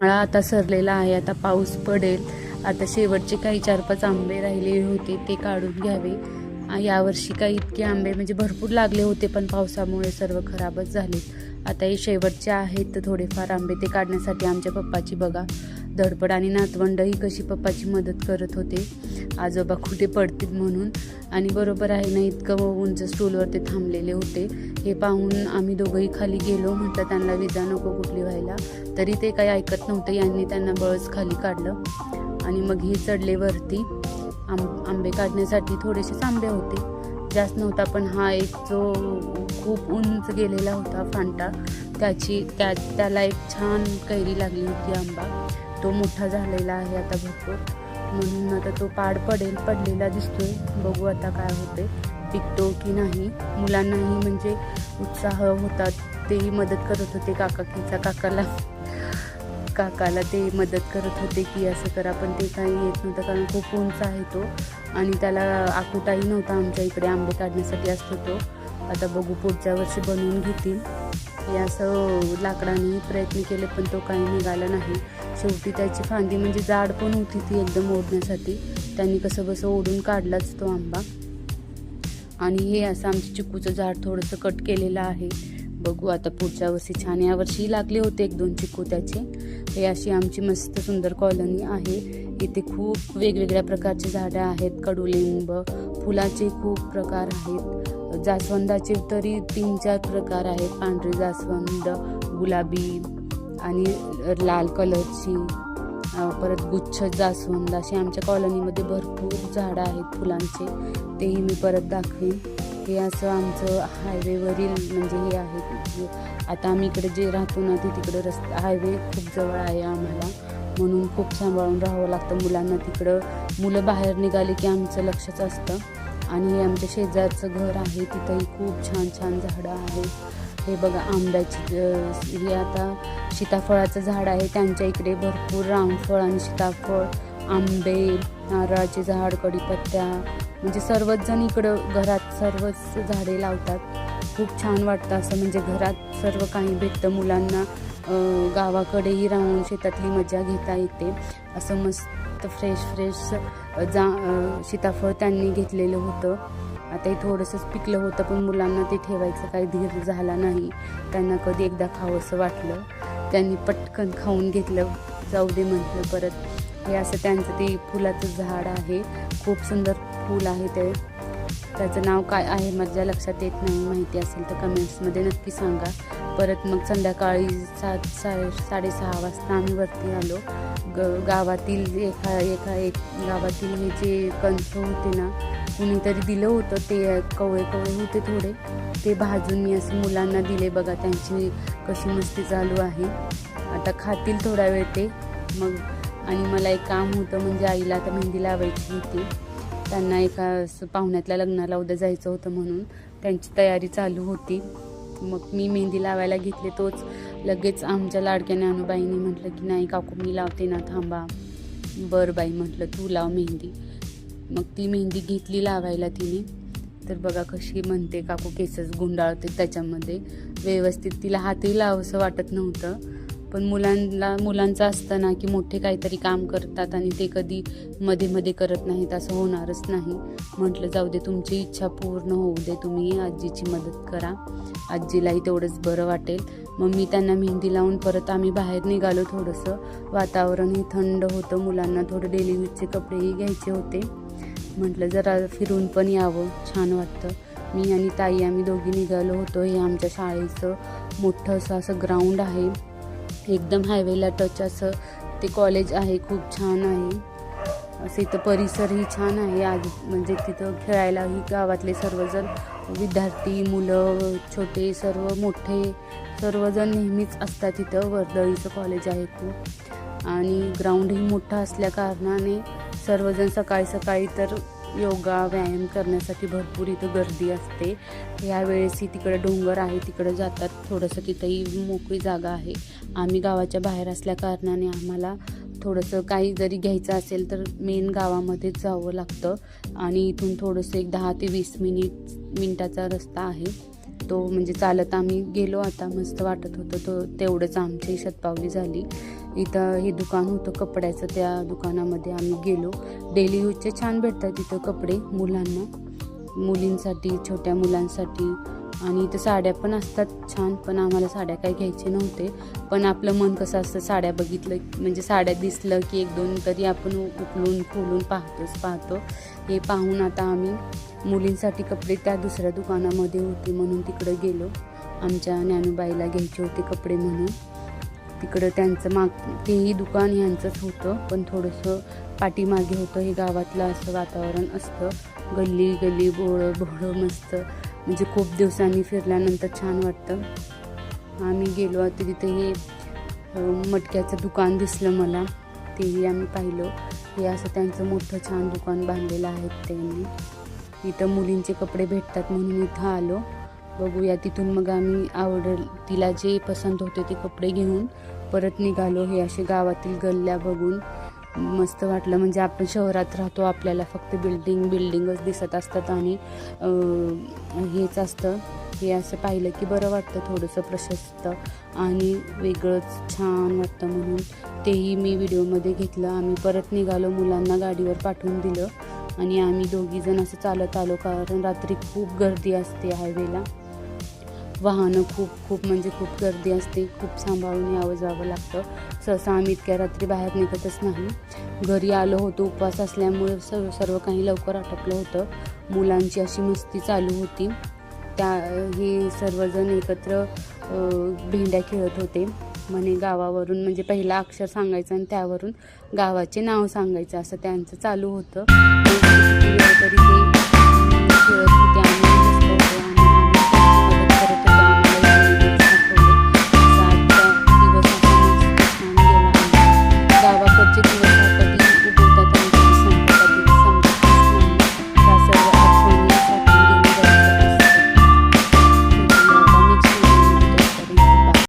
उन्हाळा आता सरलेला आहे आता पाऊस पडेल. आता शेवटचे काही चार पाच आंबे राहिलेले होते ते काढून घ्यावे. यावर्षी काही इतके आंबे म्हणजे भरपूर लागले होते पण पावसामुळे सर्व खराबच झाले. आता हे शेवटचे आहेत तर थोडेफार आंबे ते काढण्यासाठी आमच्या पप्पाची बघा. धडपड आणि नातवंडही कशी पप्पाची मदत करत होते. आजोबा कुठे पडतील म्हणून? आणि बरोबर आहे ना इतकं उंच स्टूलवर ते थांबलेले होते. हे पाहून आम्ही दोघंही खाली गेलो. म्हटलं त्यांना विजा नको कुठली व्हायला. तरी ते काही ऐकत नव्हतं. यांनी त्यांना बळच खाली काढलं. आणि मग हे चढले वरती. आंब आंबे काढण्यासाठी थोडेसेच आंबे होते. जास्त नव्हता पण हा एक जो खूप उंच गेलेला होता फांटा त्याची त्या त्याला एक छान कैरी लागली होती आंबा. तो मोठा झालेला आहे आता भरपूर. म्हणून आता तो पाड पडेल पडलेला दिसतोय. बघू आता काय होते पिकतो की नाही? मुलांनाही म्हणजे उत्साह होतात. तेही मदत करत होते काकाकीचा. काकाला काकाला ते मदत करत होते की असं करा पण ते काही येत नव्हतं कारण खूप उंच आहे तो. आणि त्याला आकुटाही नव्हता आमच्या इकडे आंबे काढण्यासाठी असतो तो. आता बघू पुढच्या वर्षी बनवून घेतील. हे असं लाकडाने प्रयत्न केले पण तो काही निघाला नाही. शेवटी त्याची फांदी म्हणजे जाड पण होती ती एकदम ओढण्यासाठी. त्यांनी कसं बसं ओढून काढलाच तो आंबा. आणि हे असं आमचं चिकूचं झाड थोडंसं कट केलेलं आहे. बघू आता पुढच्या वर्षी छान यावर्षी लागले होते एक दोन चिकू त्याचे. हे अशी आमची मस्त सुंदर कॉलनी आहे. इथे खूप वेगवेगळ्या प्रकारचे झाडं आहेत कडुलिंब फुलाचे खूप प्रकार आहेत. जास्वंदाचे तरी तीन चार प्रकार आहेत. पांढरी जास्वंद गुलाबी आणि लाल कलरची. परत गुच्छ जास्वंद अशी आमच्या कॉलनीमध्ये भरपूर झाडं आहेत फुलांचे. तेही मी परत दाखवेन. हे असं आमचं हायवेवरील म्हणजे हे आहे. आता आम्ही इकडे जे राहतो ना ते तिकडं रस्ता हायवे खूप जवळ आहे आम्हाला. म्हणून खूप सांभाळून राहावं लागतं मुलांना तिकडं. मुलं बाहेर निघाली की आमचं लक्षच असतं. आणि हे आमच्या शेजारचं घर आहे तिथंही खूप छान छान झाडं आहेत. हे बघा आंब्याची हे आता सीताफळाचं झाड आहे त्यांच्या इकडे भरपूर रामफळ आणि सीताफळ आंबे नारळाचे झाड कडीपत्त्या म्हणजे सर्वच जण इकडं घरात सर्वच झाडे लावतात. खूप छान वाटतं असं म्हणजे घरात सर्व काही भेटतं मुलांना. गावाकडेही राहून शेतातली मजा घेता येते. असं मस्त फ्रेश फ्रेश जा सीताफळ त्यांनी घेतलेलं होतं. आता हे थोडंसंच पिकलं होतं पण मुलांना ते ठेवायचं काही धीर झाला नाही. त्यांना कधी एकदा खावंसं वाटलं. त्यांनी पटकन खाऊन घेतलं. जाऊ दे म्हटलं परत. हे असं त्यांचं ते फुलाचं झाड आहे. खूप सुंदर फूल आहे ते. त्याचं नाव काय आहे माझ्या लक्षात येत नाही. माहिती असेल तर कमेंट्समध्ये नक्की सांगा. परत मग संध्याकाळी सात सा साडेसहा वाजता आम्ही वरती आलो. ग गावातील एका एका एक गावातील हे जे कंस होते ना कुणीतरी दिलं होतं ते कवळे कवळे होते थोडे. ते भाजून मी असं मुलांना दिले. बघा त्यांची कशी मस्ती चालू आहे. आता खातील थोडा वेळ ते. मग आणि मला एक काम होतं म्हणजे आईला आता मेहंदी लावायची होती. त्यांना एका असं पाहुण्यातल्या लग्नाला उद्या जायचं होतं म्हणून त्यांची तयारी चालू होती. मग मी मेहंदी लावायला घेतले तोच लगेच आमच्या लाडक्या ज्ञानूबाईंनी म्हटलं की नाही काकू मी लावते ना थांबा. बरं बाई म्हटलं तू लाव मेहंदी. मग ती मेहंदी घेतली लावायला तिने. तर बघा कशी म्हणते काकू केसच गुंडाळते त्याच्यामध्ये. व्यवस्थित तिला हातही लावंसं वाटत नव्हतं. पण मुलांना मुलांचं असतं ना की मोठे काहीतरी काम करतात आणि ते कधी मध्ये मध्ये करत नाहीत असं होणारच नाही. म्हटलं जाऊ दे तुमची इच्छा पूर्ण होऊ दे तुम्ही आजीची मदत करा. आजीलाही तेवढंच बरं वाटेल. मग मी त्यांना मेहंदी लावून परत आम्ही बाहेर निघालो थोडंसं. वातावरणही थंड होतं मुलांना थोडं डेली यूजचे कपडेही घ्यायचे होते. म्हटलं जरा फिरून पण यावं छान वाटतं. मी आणि ताई आम्ही दोघी निघालो होतो. हे आमच्या शाळेचं मोठं असं असं ग्राउंड आहे. एकदम हायवेला टच असं. ते कॉलेज आहे खूप छान आहे. असं इथं परिसरही छान आहे. आज म्हणजे तिथं खेळायलाही गावातले सर्वजण विद्यार्थी मुलं छोटे सर्व मोठे सर्वजण नेहमीच असतात तिथं वर्दळीचं कॉलेज आहे खूप. आणि ग्राउंडही मोठं असल्या कारणाने सर्वजण सकाळी सकाळी तर योगा व्यायाम करण्यासाठी भरपूर इथं गर्दी असते. यावेळेसही तिकडे डोंगर आहे तिकडे जातात. थोडंसं तिथंही मोकळी जागा आहे. आम्ही गावाच्या बाहेर असल्या कारणाने आम्हाला थोडंसं काही जरी घ्यायचं असेल तर मेन गावामध्येच जावं लागतं. आणि इथून थोडंसं एक दहा ते वीस मिनिट मिनिटाचा रस्ता आहे. तो म्हणजे चालत आम्ही गेलो. आता मस्त वाटत होतं. तो तेवढंच आमची शतपावली झाली. इथं हे दुकान होतं कपड्याचं. त्या दुकानामध्ये आम्ही गेलो. डेली यूजचे छान भेटतात इथं कपडे मुलांना. मुलींसाठी छोट्या मुलांसाठी. आणि इथं साड्या पण असतात छान. पण आम्हाला साड्या काही घ्यायचे नव्हते. पण आपलं मन कसं असतं साड्या बघितलं म्हणजे साड्या दिसलं की एक दोन तरी आपण उकलून खोलून पाहतोच पाहतो. हे पाहून आता आम्ही मुलींसाठी कपडे त्या दुसऱ्या दुकानामध्ये होते म्हणून तिकडे गेलो. आमच्या ज्ञानूबाईला घ्यायचे होते कपडे म्हणून. तिकडं त्यांचं माग तेही दुकान यांचंच होतं पण थोडंसं पाठीमागे होतं. हे गावातलं असं वातावरण असतं. गल्ली गल्ली बोळं बोळं मस्त. म्हणजे खूप दिवसांनी फिरल्यानंतर छान वाटतं. आम्ही गेलो आता तिथे हे मटक्याचं दुकान दिसलं मला. तेही आम्ही पाहिलं. हे असं त्यांचं मोठं छान दुकान बांधलेलं आहे त्यांनी. इथं मुलींचे कपडे भेटतात म्हणून इथं आलो. बघूया तिथून मग आम्ही आवडल तिला जे पसंत होते ते कपडे घेऊन परत निघालो हे असे गावातील गल्ल्या बघून. मस्त वाटलं म्हणजे आपण शहरात राहतो आपल्याला फक्त बिल्डिंग बिल्डिंगच दिसत असतात आणि हेच असतं. हे असं पाहिलं की बरं वाटतं थोडंसं प्रशस्त आणि वेगळंच छान वाटतं म्हणून. तेही मी व्हिडिओमध्ये घेतलं. आम्ही परत निघालो मुलांना गाडीवर पाठवून दिलं. आणि आम्ही दोघी जण असं चालत आलो कारण रात्री खूप गर्दी असते हायवेला वाहनं खूप खूप म्हणजे खूप गर्दी असते. खूप सांभाळून यावं जावं लागतं. सहसा आम्ही इतक्या रात्री बाहेर निघतच नाही. घरी आलो होतो उपवास असल्यामुळे सर्व सर्व काही लवकर आटपलं होतं. मुलांची अशी मस्ती चालू होती. त्या हे सर्वजण एकत्र भेंड्या खेळत होते. म्हणे गावावरून म्हणजे पहिला अक्षर सांगायचं आणि त्यावरून गावाचे नाव सांगायचं असं त्यांचं चालू होतं. तरी ते खेळत होते